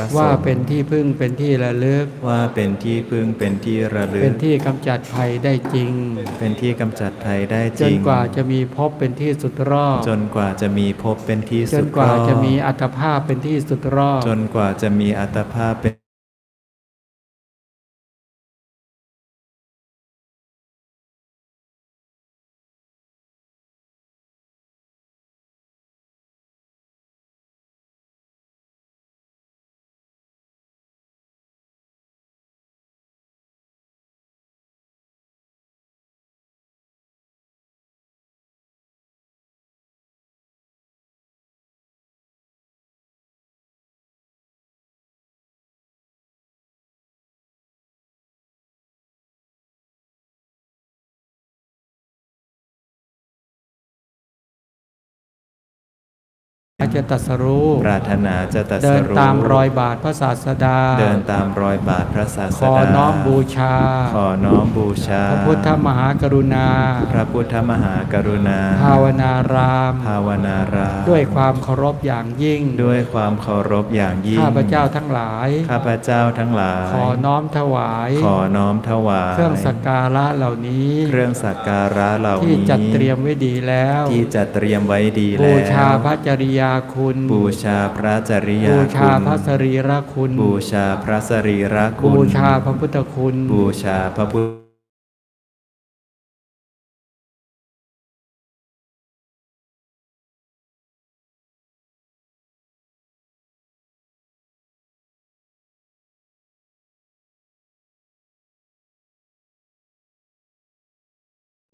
ระสงฆ์ว่าเป็นที่พึ่งเป็นที่ระลึก ว่าเป็นที่พึ่งเป็นที่ระลึเป็นกที่กำจัดภัยได้จริง เป็นที่กำจัดภัยได้จจรินงกว่าจะมีพบเป็นที่สุดรอบจนกว่าจะมีภพเป็นที่จสุนดกว่ารอบจะมีอัตภาพเป็นที่สุดรอบจนกว่าจะมีอัตภาพเป็น จจะตรัสรู้ปรารถนาจะตรัสเดินรู้ตามรอยบาทพระศาสดา เดินตามรอยบาทพระศาสขอดาน้อมบูชา ขอน้อมบูชา พระพุทธมหากรุณา พระพุทธมหากรุณา ภาวนาราม ภาวนาราม ด้วยความเคารพอย่างยิ่ง ด้วยความเคารพอย่างยิ่ง ข้าพเจ้าทั้งหลาย ข้าพเจ้าทั้งหลาย ขอน้อมถวาย ขอน้อมถวาย เครื่องสักการะเหล่านี้ เครื่องสักการะเหล่าที่นี้จัดเตรียมไว้ดีแล้ว ที่จัดเตรียมไว้ดีแล้ว บูชาพระจริยาคุณ บูชาพระจริยาบูชาคุณพระสรีระคุณ บูชาพระสรีระคุณ บูชาพระพุทธคุณ บูชาพระพุทธ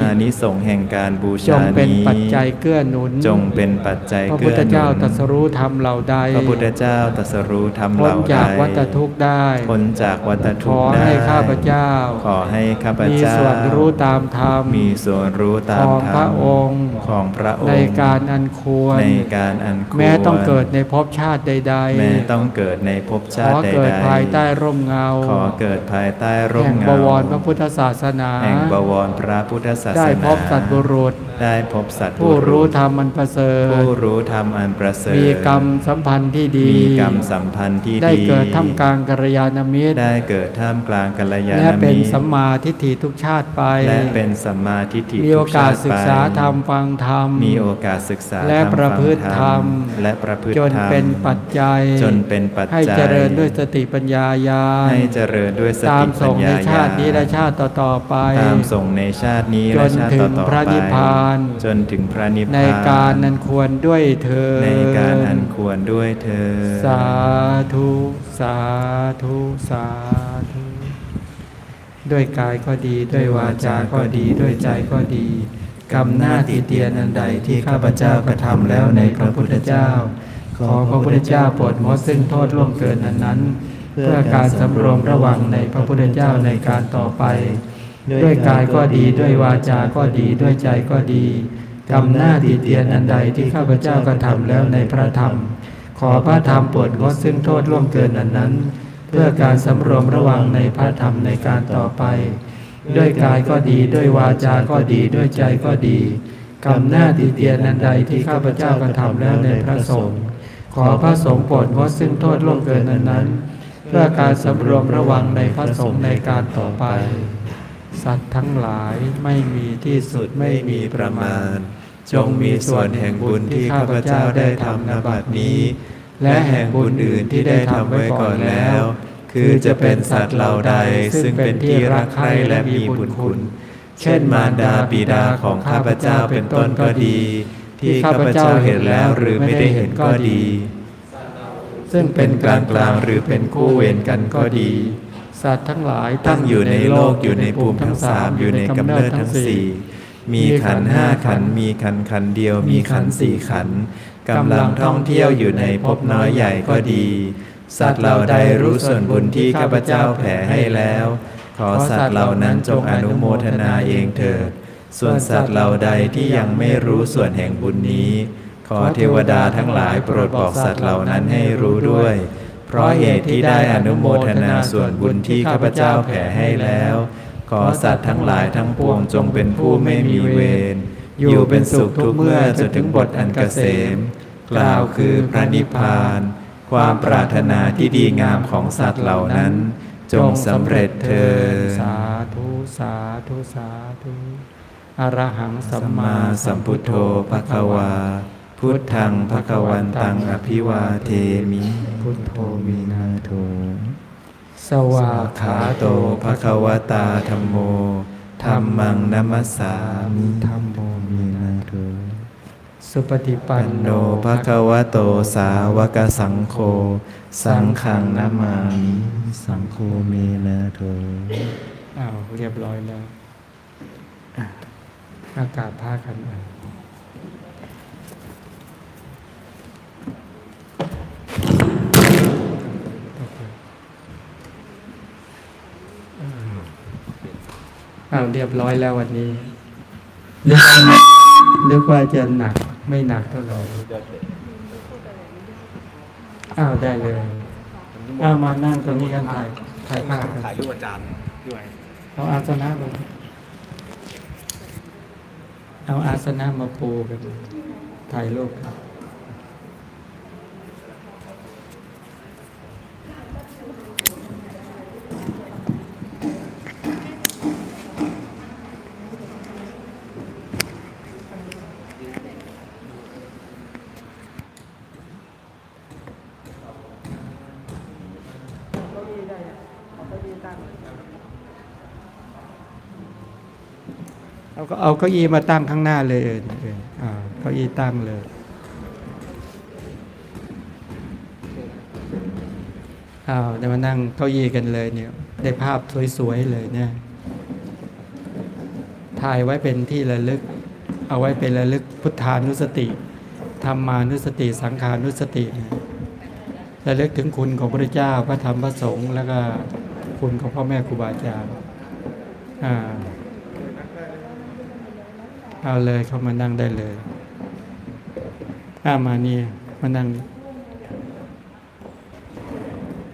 อานิสงส์แห่งการบูจชางเป็นนี้ปัจจัยเกื้อหนุน จงเป็นปัจจัยพระเกื้พุทอธหนุเจ้านตรัสรู้ธรรมเหล่าใดพระพุทธเจ้าตรัสรู้ธรรมพ้เหนล่าใดจากวัฏทุกข์ได้ พ้นจากวัฏขทุกอข์ได้ให้ข้าพเจ้า ขอให้ข้าพมีเจ้าส่วนรู้ตามธรรม มีส่วนรู้ตาขมองธรรมพระองค์ ของพระองค์ในการอันควร ในการอันควรแม้ต้องเกิดในภพชาติใดแม้ต้องเกิดในภพๆ ขชาอติใดเกิดๆภายใต้ร่มเงาขอเกิดภายใต้ร่มแห่งบเงาวรพระพุทธศาสนา แห่งบวรพระพุทธศาสนา ได้พบสัตว์บุรุษ ได้พบสัตว์ผู้บุรู้ษธรรมอันประเสริฐ ผู้รู้ธรรมอันประเสริฐ มีกรรมสัมพันธ์ที่ดี มีกรรมสัมพันธ์ที่ดี ได้เกิดท่ามกลางกัลยาณมิตร ได้เกิดท่ามกลางกัลยาณและเป็นมิตรสัมมาทิฏฐิทุกชาติไป และเป็นสัมมาทิฏฐิมีโอกาสศึกษาธรรมฟังธรรม มีโอกาสศึกษาและธรรมประพฤติฟังธรรม และประพฤติจนธรรมเป็นปัจจัย จนเป็นปัจจัย ให้เจริญด้วยสติปัญญาญาณให้เจริญด้วยสตาติมปัส่ญงในญาชาตินี้และชาติต่อๆไป ตามส่งในชาตินี้จและนชาติถึงต่อๆพระไปนิพพานจนถึงพระนิพพานในการนั้นควรด้วยเธอญในการอันควรด้วยเธอญสาธุสาธุสาธุด้วยกายก็ดีด้วยวาจาก็ดีด้วยใจก็ดีกรรมหน้าติเตียนอันใดที่ข้าพเจ้ากระทำแล้วในพระพุทธเจ้า ขอพระพุทธเจ้าโปรดงดซึ่งโทษล่วงเกินอันนั้น เพื่อการสำรวมระวังในพระพุทธเจ้าในการต่อไป ด้วยกายก็ดีด้วยวาจาก็ดีด้วยใจก็ดีกรรมหน้าติเตียนอันใดที่ข้าพเจ้ากระทำแล้วในพระธรรม ขอพระธรรมโปรดงดซึ่งโทษล่วงเกินอันนั้น เพื่อการสำรวมระวังในพระธรรมในการต่อไป ด้วยกายก็ดีด้วยวาจาก็ดีด้วยใจก็ดีกรรมหน้าติเตียนอันใดที่ข้าพเจ้ากระทำแล้วในพระสงฆ์ขอพระสงฆ์โปรดงดซึ่งโทษล่วงเกินอันนั้น เพื่อการสำรวมระวังในพระสงฆ์ในการต่อไป สัตว์ทั้งหลายไม่มีที่สุดไม่มีประมาณ จงมีส่วนแห่งบุญที่ข้าพเจ้าได้ทำณบัดนี้ และแห่งบุญอื่นที่ได้ทำไว้ก่อนแล้ว คือจะเป็นสัตว์เหล่าใดซึ่งเป็นที่รักใคร่และมีบุญคุณ เช่นมารดาบิดาของข้าพเจ้าเป็นต้นก็ดี ที่ข้าพเจ้าเห็นแล้วหรือไม่ได้เห็นก็ดี ซึ่งเป็เป็นนกลางกลางๆหรือเป็นคู่เวรกันก็ดี สัตว์ทั้งหลายตั้งอยู่ในโลกอยู่ในภูมิทั้งสามอยู่ในกำเนิดทั้งสี่มีขันธ์ห้าขันธ์มีขันธ์ขันธ์เดียว มีขันธ์สี่ขันธ์กำลังท่องเที่ยวอยู่ในภพน้อยใหญ่ก็ดี สัตว์เหล่าใดรู้ส่วนบุญที่ข้าพเจ้าแผ่ให้แล้ว ขอสัตว์เหล่านั้นจงอนุโมทนาเองเถิด ส่วนสัตว์เหล่าใดที่ยังไม่รู้ส่วนแห่งบุญนี้ ขอเทวดาทั้งหลายโปรดบอกสัตว์เหล่านั้นให้รู้ด้วย เพราะเหตุที่ได้อนุโมทนาส่วนบุญที่ข้าพเจ้าแผ่ให้แล้ว ขอสัตว์ทั้งหลายทั้งปวงจงเป็นผู้ไม่มีเวร อยู่เป็นสุขทุกเมื่อจนถึงบทอันเกษม กล่าวคือพระนิพพาน ความปรารถนาที่ดีงามของสัตว์เหล่านั้น จงสำเร็จเถิดสาธุสาธุสาธุอรหังสัมมาสัมพุทโธภะคะวา พุทธังภะคะวันตังอภิวาเทมิ พุทโธมีนาโทสวาขาขาโตภะคะวตาธัมโมธัมมังนัมมัสสามิธรรมโมมีนาโถสุปฏิปัปันนโนโนภะคะวะโตสาวกสังโฆสังฆังนามามิสังโฆเมนะโทอ้าวเรียบร้อยแล้วอะอากาศพากันอะโอเค อ้าวเรียบร้อยแล้ววันนี้นึกว่านึกว่าจะหนักไม่หนักเท่าไหร่อ้าวได้เลยอ้าวมานั่งตรงนี้กันถ่ายถ่ายภาพกันถ่ายรูปอาจารย์ด้วยเอาอาสนะลงเอาอาสนะมาปูกันถ่ายรูปกัน เอาก็เอาเก้าอี้มาตั้งข้างหน้าเลยเออเก้าอี้ตั้งเลยเอาวเดี๋ยวมานั่งเก้าอี้กันเลยเนี่ย ได้ภาพสวยๆเลยเนี่ยถ่ายไว้เป็นที่ระลึก เอาไว้เป็นระลึกพุทธานุสติธรรมานุสติ สังขานุสติระลึกถึงคุณของพระเจ้าพระธรรมพระสงฆ์แล้วก็คุณของพ่อแม่ครูบาอาจารย์อ่า เอาเลยเข้ามานั่งได้เลยอามานี่มานั่งนี่